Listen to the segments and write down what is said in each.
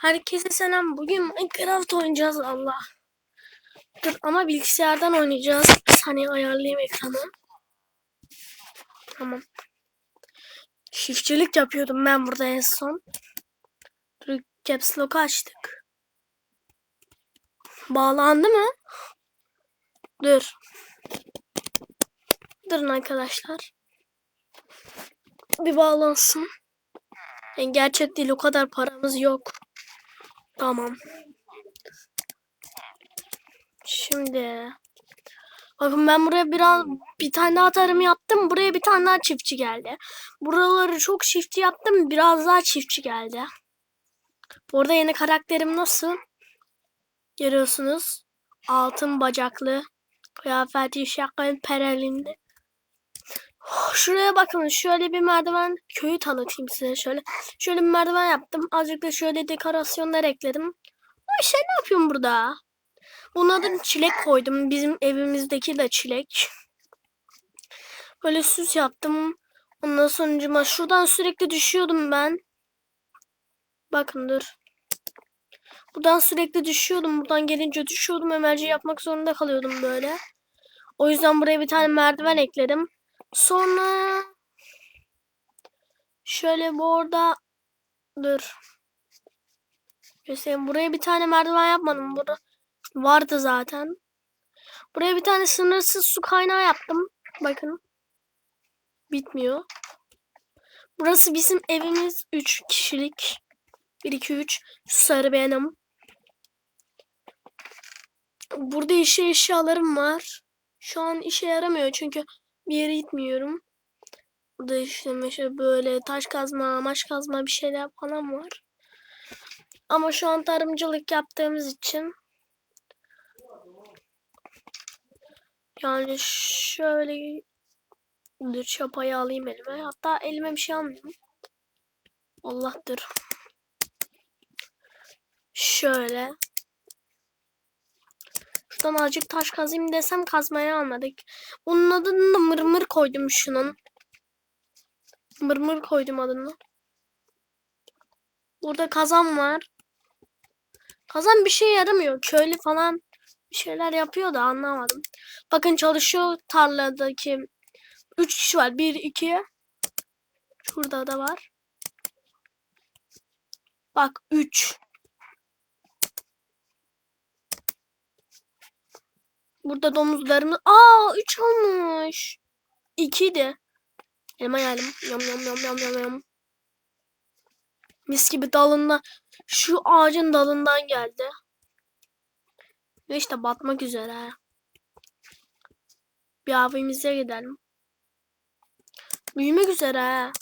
Herkese selam. Bugün Minecraft oynayacağız Allah. Dur ama bilgisayardan oynayacağız. Bir saniye ayarlayayım ekranı. Tamam. Çiftçilik yapıyordum ben burada en son. Dur Caps Lock'u açtık. Bağlandı mı? Dur. Durun arkadaşlar. Bir bağlansın. Yani gerçek değil o kadar paramız yok. Tamam. Şimdi bakın ben buraya biraz bir tane daha tarım yaptım. Buraya bir tane daha çiftçi geldi. Buraları çok çiftçi yaptım. Biraz daha çiftçi geldi. Burada yeni karakterim nasıl? Görüyorsunuz. Altın bacaklı. Kıyafeti şapkanın perelinde. Şuraya bakın. Şöyle bir merdiven köyü tanıtayım size şöyle. Şöyle bir merdiven yaptım. Azıcık da şöyle dekorasyonlar ekledim. Ay sen ne yapıyorsun burada? Bunun adını çilek koydum. Bizim evimizdeki de çilek. Böyle süs yaptım. Ondan sonucuma şuradan sürekli düşüyordum ben. Bakın dur. Buradan sürekli düşüyordum. Buradan gelince düşüyordum. Emerci yapmak zorunda kalıyordum böyle. O yüzden buraya bir tane merdiven ekledim. Sonra şöyle bu orada dur. Göstereyim. Buraya bir tane merdiven yapmadım. Burada vardı zaten. Buraya bir tane sınırsız su kaynağı yaptım. Bakın. Bitmiyor. Burası bizim evimiz 3 kişilik. 1 2 3 şu sarı benim. Burada işe eşyalarım var. Şu an işe yaramıyor çünkü bir yere gitmiyorum. Burada işte mesela böyle taş kazma, maş kazma bir şeyler falan var. Ama şu an tarımcılık yaptığımız için yani şöyle dur çapayı alayım elime. Hatta elime bir şey almayayım. Allah'tır. Şöyle. Şuradan azıcık taş kazayım desem kazmaya almadık. Bunun adını da mırmır koydum şunun. Mırmır koydum adını. Burada kazan var. Kazan bir şey yaramıyor. Köylü falan bir şeyler yapıyor da anlamadım. Bakın çalışıyor tarladaki 3 kişi var. 1 2 Şurada da var. Bak 3 Burada domuzlarımız... Aa 3 olmuş. 2 de. Elma yiyelim. Yam yam yam yam yam yam. Mis gibi dalından. Şu ağacın dalından geldi. Ve işte batmak üzere. Bir avimize gidelim. Büyümek üzere.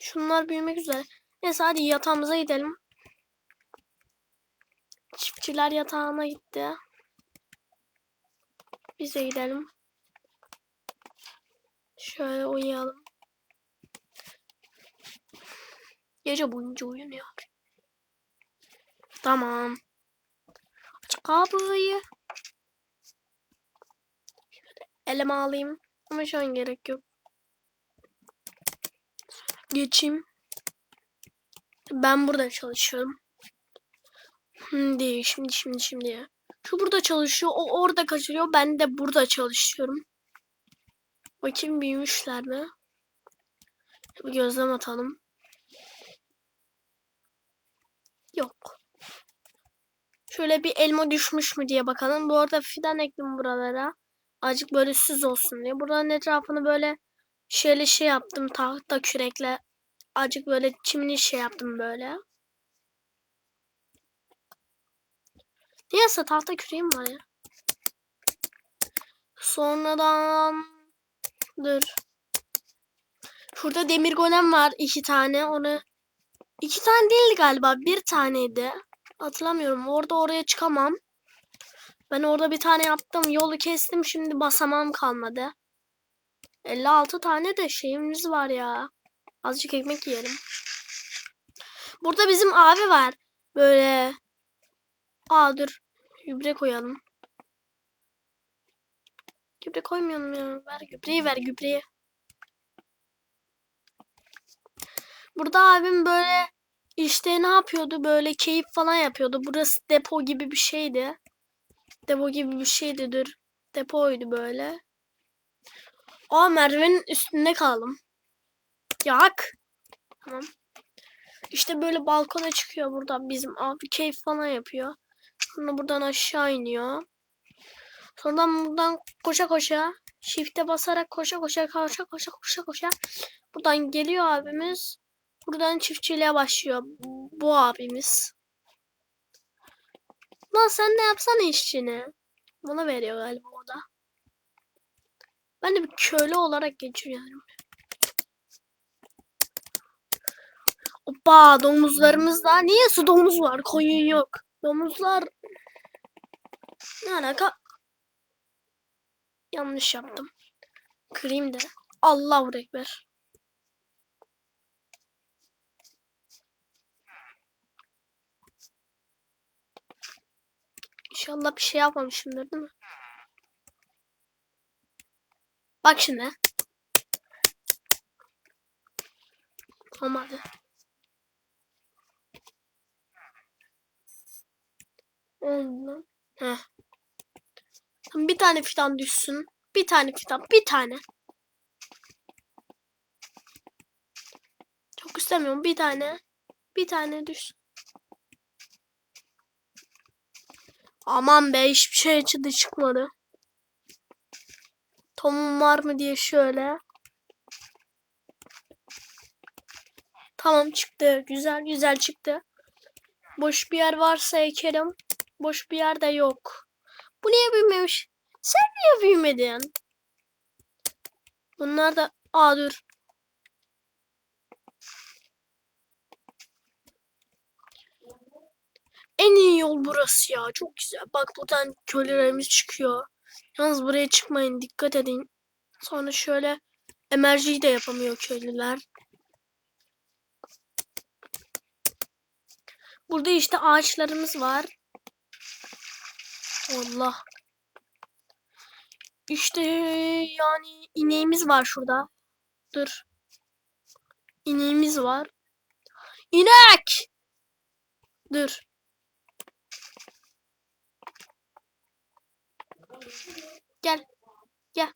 Şunlar büyümek üzere. Neyse hadi yatağımıza gidelim. Çiftçiler yatağına gitti. Biz de gidelim. Şöyle uyuyalım. Gece boyunca uyunuyor. Tamam. Aç kapıyı. Şöyle elime alayım. Ama şu an gerek yok. Geçeyim. Ben burada çalışıyorum. Şimdi, şimdi, şimdi, şimdi. Şu burada çalışıyor, o orada kaçırıyor. Ben de burada çalışıyorum. Bakayım büyümüşler mi? Bir gözlem atalım. Yok. Şöyle bir elma düşmüş mü diye bakalım. Bu arada fidan ektim buralara. Azıcık böyle süz olsun diye. Buranın etrafını böyle şöyle şey yaptım. Tahta kürekle. Azıcık böyle çimini şey yaptım böyle. Neyse tahta küreğim var ya. Sonradan dur. Şurada demir golem var iki tane. Onu iki tane değil galiba. Bir taneydi. Hatırlamıyorum. Orada oraya çıkamam. Ben orada bir tane yaptım. Yolu kestim. Şimdi basamam kalmadı. 56 tane de şeyimiz var ya. Azıcık ekmek yiyelim. Burada bizim abi var. Böyle. Aa dur. Gübre koyalım. Gübre koymuyorum ya. Ver gübreyi ver gübreyi. Burada abim böyle işte ne yapıyordu böyle keyif falan yapıyordu. Burası depo gibi bir şeydi. Depo gibi bir şeydi dur. Depoydu böyle. Aa merdivenin üstünde kaldım. Yak. Tamam. İşte böyle balkona çıkıyor burada bizim abi keyif falan yapıyor. Sonra buradan aşağı iniyor. Sonradan buradan koşa koşa shift'e basarak koşa koşa koşa koşa koşa koşa buradan geliyor abimiz. Buradan çiftçiliğe başlıyor bu abimiz. Lan sen de yapsana işçini. Bana veriyor galiba o da. Ben de bir köylü olarak geçiyorum. Hoppa domuzlarımız da. Niye su domuz var? Koyun yok. Domuzlar ne alaka? Yanlış yaptım. Kırayım da. Allahu Ekber. İnşallah bir şey yapmamışımdır değil mi? Bak şimdi. Olmadı. Oldu lan. Heh. Tamam, Bir tane fidan düşsün. Bir tane fidan. Bir tane. Çok istemiyorum. Bir tane. Bir tane düşsün. Aman be hiçbir şey açıdı çıkmadı. Tomum var mı diye şöyle. Tamam çıktı. Güzel güzel çıktı. Boş bir yer varsa ekerim. Boş bir yer de yok. Bu niye büyümemiş? Sen niye büyümedin? Bunlar da... Aa dur. En iyi yol burası ya. Çok güzel. Bak buradan kölelerimiz çıkıyor. Yalnız buraya çıkmayın. Dikkat edin. Sonra şöyle emerjiyi de yapamıyor köylüler. Burada işte ağaçlarımız var. Allah. İşte yani ineğimiz var şurada. Dur. İneğimiz var. İnek! Dur. Gel. Gel.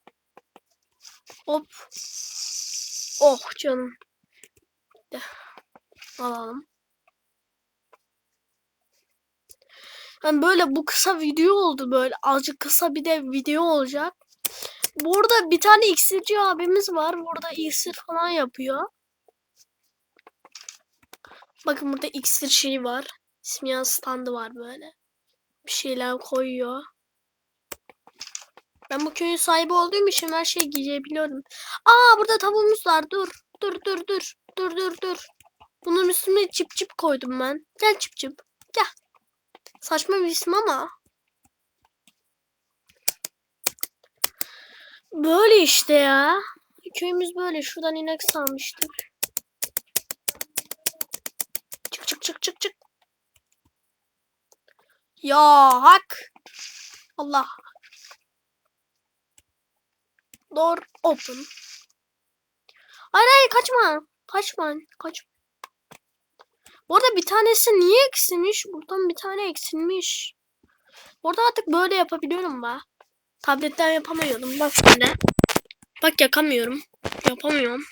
Hop. Oh canım. Alalım. Yani böyle bu kısa video oldu böyle. Azıcık kısa bir de video olacak. Burada bir tane iksirci abimiz var. Burada iksir falan yapıyor. Bakın burada iksir şeyi var. Simyan standı var böyle. Bir şeyler koyuyor. Ben bu köyün sahibi olduğum için her şeyi giyebiliyorum. Aa burada tavuğumuz var. Dur. Dur dur dur. Dur dur dur. Bunun üstüne çip çip koydum ben. Gel çip çip. Gel. Saçma bir isim ama. Böyle işte ya. Köyümüz böyle. Şuradan inek salmıştık. Çık çık çık çık çık. Ya hak. Allah. Door open. Hayır kaçma. Kaçma. Kaçma. Bu arada bir tanesi niye eksilmiş? Buradan bir tane eksilmiş. Orada artık böyle yapabiliyorum ben. Tabletten yapamıyordum. Bak şimdi. Bak yakamıyorum. Yapamıyorum.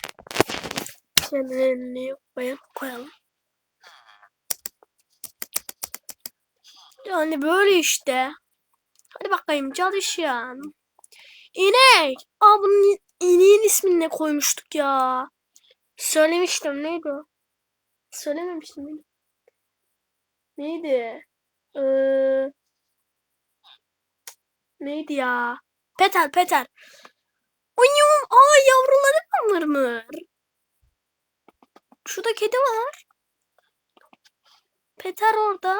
Kendilerini buraya koyalım. Yani böyle işte. Hadi bakayım çalışın. İnek. Aa bunun ineğin ismini ne koymuştuk ya? Söylemiştim neydi o? Söylememiştim. Neydi? Neydi? Ee, neydi ya? Peter, Peter. Oyum, aa yavruları var mı? Şurada kedi var. Peter orada.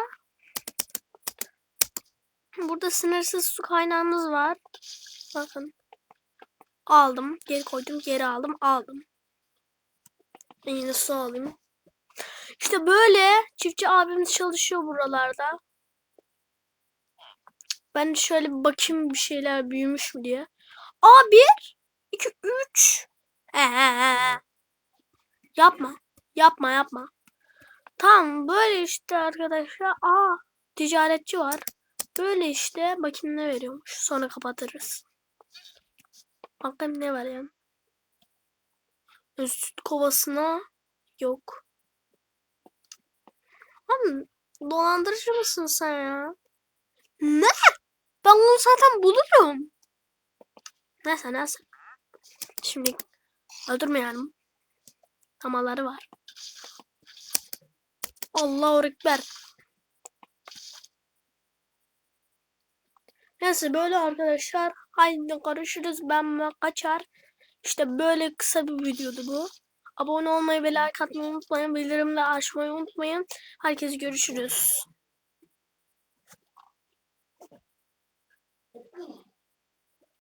Burada sınırsız su kaynağımız var. Bakın. Aldım. Geri koydum. Geri aldım. Aldım. Yine su alayım. İşte böyle çiftçi abimiz çalışıyor buralarda. Ben şöyle bir bakayım bir şeyler büyümüş mü diye. Aa bir, iki, üç. Yapma. Yapma yapma. Tamam böyle işte arkadaşlar. Aa ticaretçi var. Böyle işte bakayım ne veriyormuş. Sonra kapatırız. Bakalım ne var yani. Süt kovasına yok. Abi dolandırıcı mısın sen ya? Ne? Ben onu zaten bulurum. Neyse neyse. Şimdi öldürmeyelim. Tamaları var. Allahu Ekber. Neyse böyle arkadaşlar. Haydi görüşürüz. Ben kaçar. İşte böyle kısa bir videodu bu. Abone olmayı ve like atmayı unutmayın. Bildirimleri açmayı unutmayın. Herkes görüşürüz.